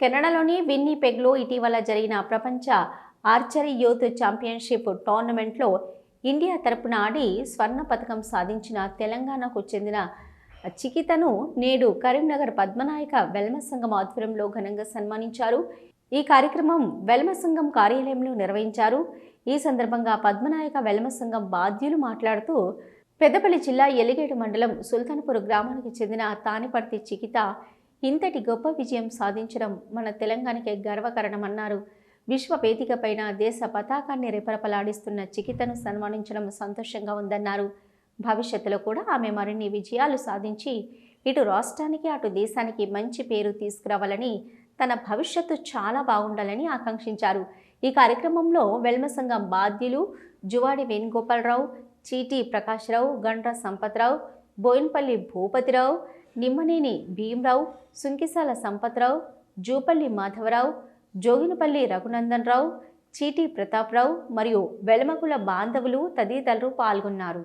కెనడాలోని విన్నీపెగ్లో ఇటీవల జరిగిన ప్రపంచ ఆర్చరీ యూత్ ఛాంపియన్షిప్ టోర్నమెంట్లో ఇండియా తరపున ఆడి స్వర్ణ పథకం సాధించిన తెలంగాణకు చెందిన చికితను నేడు కరీంనగర్ పద్మనాయక వెల్మ సంఘం ఆధ్వర్యంలో ఘనంగా సన్మానించారు. ఈ కార్యక్రమం వెల్మ సంఘం కార్యాలయంలో నిర్వహించారు. ఈ సందర్భంగా పద్మనాయక వెల్మ సంఘం బాధ్యులు మాట్లాడుతూ పెద్దపల్లి జిల్లా ఎలిగేడు మండలం సుల్తాన్పూర్ గ్రామానికి చెందిన తానిపర్తి చికిత ఇంతటి గొప్ప విజయం సాధించడం మన తెలంగాణకే గర్వకారణమన్నారు. విశ్వ వేదికపైన దేశ పతాకాన్ని రెపరెపలాడిస్తున్న చికితను సన్మానించడం సంతోషంగా ఉందన్నారు. భవిష్యత్తులో కూడా ఆమె మరిన్ని విజయాలు సాధించి ఇటు రాష్ట్రానికి అటు దేశానికి మంచి పేరు తీసుకురావాలని తన భవిష్యత్తు చాలా బాగుండాలని ఆకాంక్షించారు. ఈ కార్యక్రమంలో వెల్మ సంఘం బాధ్యులు జువాడి వేణుగోపాలరావు చీటి ప్రకాశ్రావు గండ్ర సంపత్రావు బోయిన్పల్లి భూపతిరావు నిమ్మనేని భీమరావు సుంకిసాల సంపత్రావు జూపల్లి మాధవరావు జోగినపల్లి రఘునందన్ రావు చీటి ప్రతాప్రావు మరియు వెలమకుల బాంధవులు తదితరులు పాల్గొన్నారు.